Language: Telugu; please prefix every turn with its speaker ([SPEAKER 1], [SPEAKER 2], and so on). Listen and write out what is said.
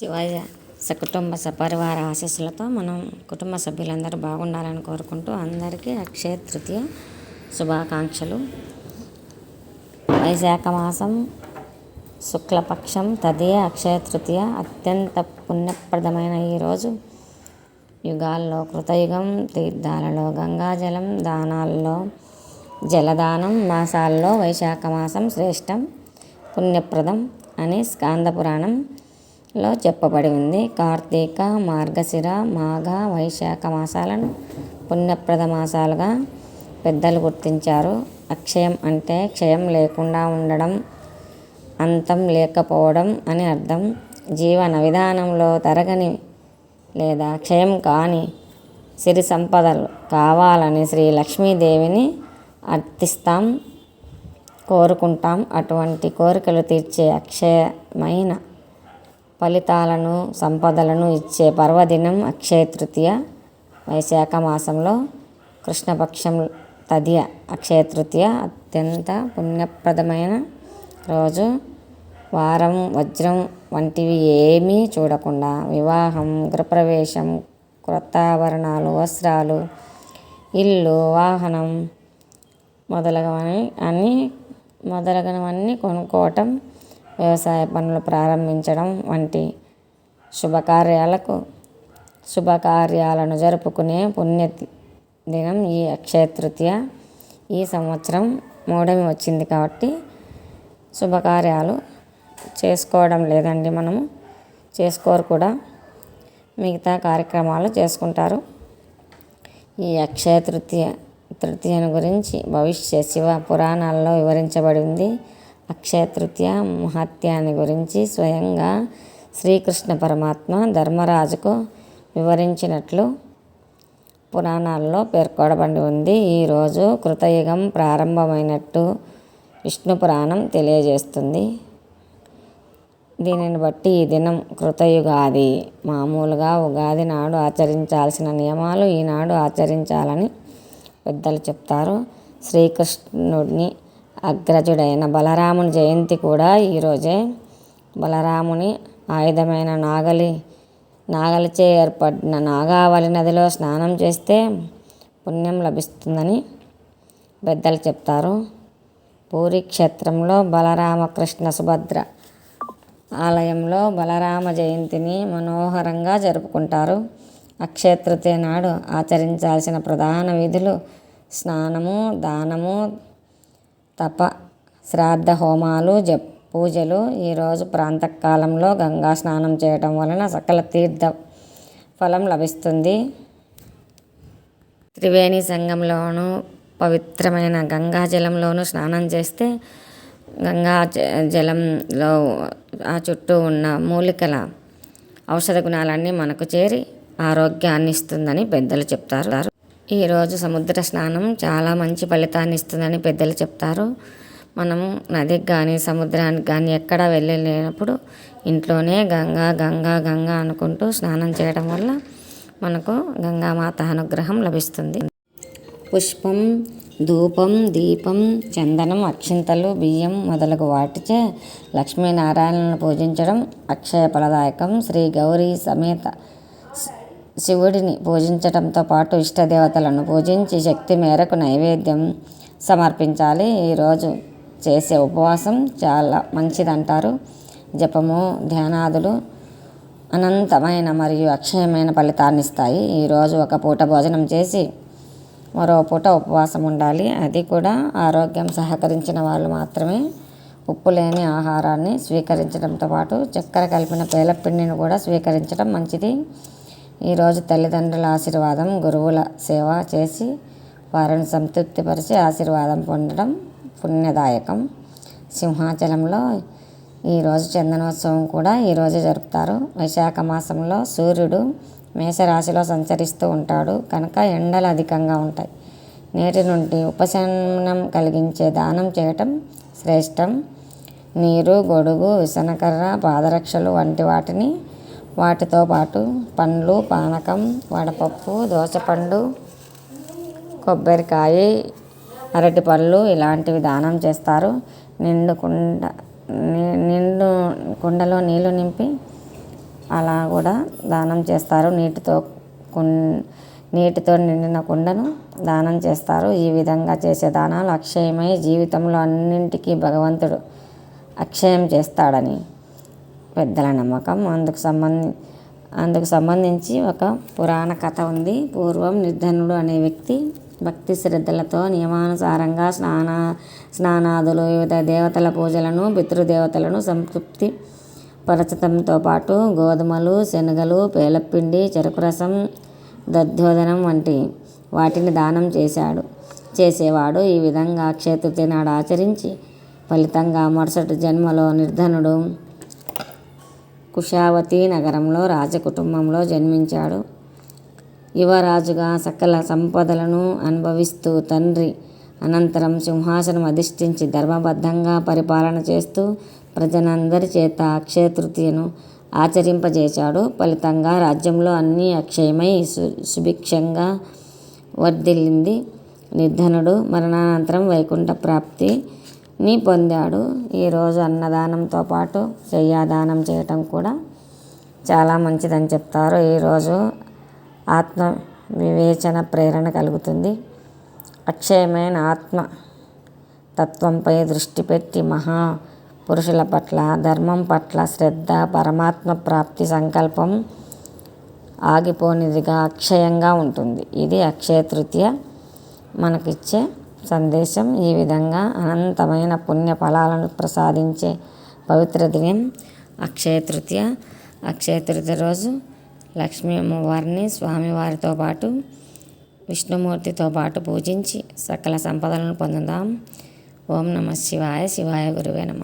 [SPEAKER 1] శివయ్య సకుటుంబ సపరివార ఆశీస్సులతో మనం కుటుంబ సభ్యులందరూ బాగుండాలని కోరుకుంటూ అందరికీ అక్షయ తృతీయ శుభాకాంక్షలు. వైశాఖ మాసం శుక్లపక్షం తదియ అక్షయ తృతీయ అత్యంత పుణ్యప్రదమైన ఈరోజు యుగాల్లో కృతయుగం తీర్థాలలో గంగాజలం దానాల్లో జలదానం మాసాల్లో వైశాఖ మాసం శ్రేష్టం పుణ్యప్రదం అని స్కాంద పురాణం లో చెప్పబడి ఉంది. కార్తీక మార్గశిర మాఘ వైశాఖ మాసాలను పుణ్యప్రద మాసాలుగా పెద్దలు గుర్తించారు. అక్షయం అంటే క్షయం లేకుండా ఉండడం అంతం లేకపోవడం అని అర్థం. జీవన విధానంలో తరగని లేదా క్షయం కాని సిరి సంపదలు కావాలని శ్రీ లక్ష్మీదేవిని అర్థిస్తాం కోరుకుంటాం. అటువంటి కోరికలు తీర్చే అక్షయమైన ఫలితాలను సంపదలను ఇచ్చే పర్వదినం అక్షయ తృతీయ వైశాఖ మాసంలో కృష్ణపక్షం తదియ అక్షయ తృతీయ అత్యంత పుణ్యప్రదమైన రోజు. వారం వజ్రం వంటివి ఏమీ చూడకుండా వివాహం గృహప్రవేశం క్రొత్త ఆభరణాలు వస్త్రాలు ఇల్లు వాహనం మొదలగవని అన్నీ మొదలగునవన్నీ కొనుక్కోవటం వ్యవసాయ పనులు ప్రారంభించడం వంటి శుభకార్యాలకు శుభకార్యాలను జరుపుకునే పుణ్య దినం ఈ అక్షయ తృతీయ. ఈ సంవత్సరం మూడమి వచ్చింది కాబట్టి శుభకార్యాలు చేసుకోవడం లేదండి మనము. చేసుకోరు కూడా. మిగతా కార్యక్రమాలు చేసుకుంటారు. ఈ అక్షయ తృతీయ తృతీయను గురించి భవిష్య శివ పురాణాల్లో వివరించబడి అక్షయతృతీయ అక్షయ తృతీయ మహత్యాన్ని గురించి స్వయంగా శ్రీకృష్ణ పరమాత్మ ధర్మరాజుకు వివరించినట్లు పురాణాల్లో పేర్కొనబడి ఉంది. ఈరోజు కృతయుగం ప్రారంభమైనట్టు విష్ణు పురాణం తెలియజేస్తుంది. దీనిని బట్టి ఈ దినం కృతయుగాది. మామూలుగా ఉగాది నాడు ఆచరించాల్సిన నియమాలు ఈనాడు ఆచరించాలని పెద్దలు చెప్తారు. శ్రీకృష్ణుడిని అగ్రజుడైన బలరాముని జయంతి కూడా ఈరోజే బలరాముని ఆయుధమైన నాగలి నాగలిచే ఏర్పడిన నాగావళి నదిలో స్నానం చేస్తే పుణ్యం లభిస్తుందని పెద్దలు చెప్తారు. పూరి క్షేత్రంలో బలరామకృష్ణ సుభద్ర ఆలయంలో బలరామ జయంతిని మనోహరంగా జరుపుకుంటారు. అక్షేత్రతే నాడు ఆచరించాల్సిన ప్రధాన విధులు స్నానము దానము తప శ్రాద్ధ హోమాలు జప్ పూజలు ఈరోజు ప్రాంతకాలంలో గంగా స్నానం చేయటం వలన సకల తీర్థ ఫలం లభిస్తుంది. త్రివేణి సంఘంలోనూ పవిత్రమైన గంగా జలంలోనూ స్నానం చేస్తే గంగా జలంలో ఆ చుట్టూ ఉన్న మూలికల ఔషధ గుణాలన్నీ మనకు చేరి ఆరోగ్యాన్ని ఇస్తుందని పెద్దలు చెప్తారు. ఈరోజు సముద్ర స్నానం చాలా మంచి ఫలితాన్ని ఇస్తుందని పెద్దలు చెప్తారు. మనము నదికి కానీ సముద్రానికి కానీ ఎక్కడ వెళ్ళలేనప్పుడు ఇంట్లోనే గంగా గంగా గంగా అనుకుంటూ స్నానం చేయడం వల్ల మనకు గంగామాత అనుగ్రహం లభిస్తుంది. పుష్పం ధూపం దీపం చందనం అక్షింతలు బియ్యం మొదలగు వాటిచే లక్ష్మీనారాయణను పూజించడం అక్షయ ఫలదాయకం. శ్రీ గౌరీ సమేత శివుడిని పూజించడంతో పాటు ఇష్టదేవతలను పూజించి శక్తి మేరకు నైవేద్యం సమర్పించాలి. ఈరోజు చేసే ఉపవాసం చాలా మంచిదంటారు. జపము ధ్యానాదులు అనంతమైన మరియు అక్షయమైన ఫలితాన్ని ఇస్తాయి. ఈరోజు ఒక పూట భోజనం చేసి మరో పూట ఉపవాసం ఉండాలి. అది కూడా ఆరోగ్యం సహకరించిన వాళ్ళు మాత్రమే. ఉప్పు లేని ఆహారాన్ని స్వీకరించడంతో పాటు చక్కెర కలిపిన పేలపిండిని కూడా స్వీకరించడం మంచిది. ఈరోజు తల్లిదండ్రుల ఆశీర్వాదం గురువుల సేవ చేసి వారిని సంతృప్తిపరిచి ఆశీర్వాదం పొందడం పుణ్యదాయకం. సింహాచలంలో ఈరోజు చందనోత్సవం కూడా ఈరోజు జరుపుతారు. వైశాఖ మాసంలో సూర్యుడు మేషరాశిలో సంచరిస్తూ ఉంటాడు. కనుక ఎండలు అధికంగా ఉంటాయి. నేటి నుండి ఉపశమనం కలిగించే దానం చేయటం శ్రేష్టం. నీరు గొడుగు విసనకర్ర పాదరక్షలు వంటి వాటిని వాటితో పాటు పండ్లు పానకం వడపప్పు దోసపండు కొబ్బరికాయ అరటిపళ్ళు ఇలాంటివి దానం చేస్తారు. నిండు కుండ నిండు కుండలో నీళ్ళు నింపి అలా కూడా దానం చేస్తారు. నీటితో కుం నీటితో నిండిన కుండను దానం చేస్తారు. ఈ విధంగా చేసే దానాలు అక్షయమై జీవితంలో అన్నింటికీ భగవంతుడు అక్షయం చేస్తాడని. పెద్దల నమ్మకం. అందుకు సంబంధి అందుకు సంబంధించి ఒక పురాణ కథ ఉంది. పూర్వం నిర్ధనుడు అనే వ్యక్తి భక్తి శ్రద్ధలతో నియమానుసారంగా స్నాన స్నానాదులు వివిధ దేవతల పూజలను పితృదేవతలను సంతృప్తి పరచడంతో పాటు గోధుమలు శనగలు పేలపిండి చెరుకు రసం దధ్యోదనం వంటి వాటిని దానం చేశాడు. చేసేవాడు ఈ విధంగా అక్షయ నాడు ఆచరించి ఫలితంగా మరుసటి జన్మలో నిర్ధనుడు కుషావతి నగరంలో రాజకుటుంబంలో జన్మించాడు. యువరాజుగా సకల సంపదలను అనుభవిస్తూ తండ్రి అనంతరం సింహాసనం అధిష్ఠించి ధర్మబద్ధంగా పరిపాలన చేస్తూ ప్రజలందరి చేత అక్షయ తృతీయను ఆచరింపజేశాడు. ఫలితంగా రాజ్యంలో అన్నీ అక్షయమై సు సుభిక్షంగా వర్ధిల్లింది. నిర్ధనుడు మరణానంతరం వైకుంఠ ప్రాప్తి ని పొందాడు. ఈరోజు అన్నదానంతో పాటు శయ్యాదానం చేయటం కూడా చాలా మంచిదని చెప్తారు. ఈరోజు ఆత్మ వివేచన ప్రేరణ కలుగుతుంది. అక్షయమైన ఆత్మ తత్వంపై దృష్టి పెట్టి మహా పురుషుల పట్ల ధర్మం పట్ల శ్రద్ధ పరమాత్మ ప్రాప్తి సంకల్పం ఆగిపోనిదిగా అక్షయంగా ఉంటుంది. ఇది అక్షయ తృతీయ మనకిచ్చే సందేశం ఈ విధంగా అనంతమైన పుణ్య ఫలాలను ప్రసాదించే పవిత్ర దినం అక్షయ తృతీయ. అక్షయ తృతీయ రోజు లక్ష్మీ అమ్మవారిని స్వామివారితో పాటు విష్ణుమూర్తితో పాటు పూజించి సకల సంపదలను పొందుదాం. ఓం నమ శివాయ. శివాయ గురువే నమ.